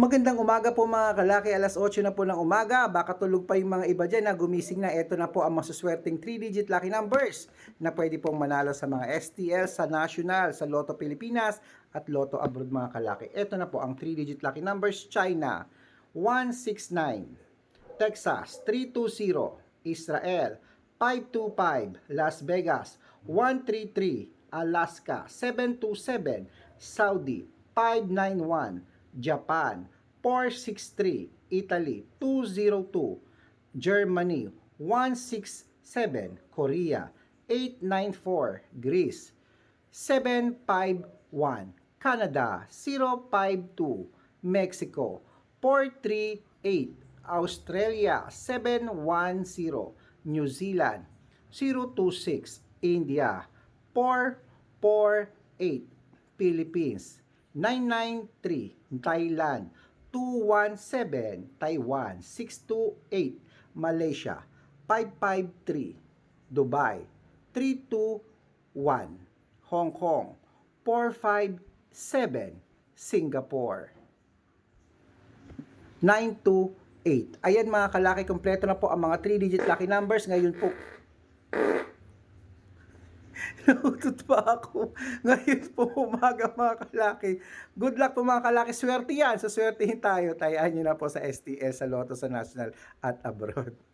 Magandang umaga po mga kalaki, alas 8 na po ng umaga. Baka tulog pa yung mga iba dyan na gumising na. Ito na po ang masuswerteng 3-digit lucky numbers na pwede pong manalo sa mga STL, sa National, sa Lotto Pilipinas at Lotto Abroad mga kalaki. Ito na po ang 3-digit lucky numbers. China, 169. Texas, 320. Israel, 525. Las Vegas, 133. Alaska, 727. Saudi, 591. Japan 463, Italy 202, Germany 167, Korea 894, Greece 751, Canada 052, Mexico 438, Australia 710, New Zealand 026, India 448, Philippines 993 Thailand. 217 Taiwan. 628 Malaysia. 553 Dubai. 321 Hong Kong. 457 Singapore. 928 Ayan mga kalaki, kompleto na po ang mga 3-digit lucky numbers. Ngayon po, Nautot pa ako. Ngayon po umaga mga kalaki. Good luck po mga kalaki. Swerte yan. So swertehin tayo. Tayaan nyo na po sa STS, sa Lotto, sa National at abroad.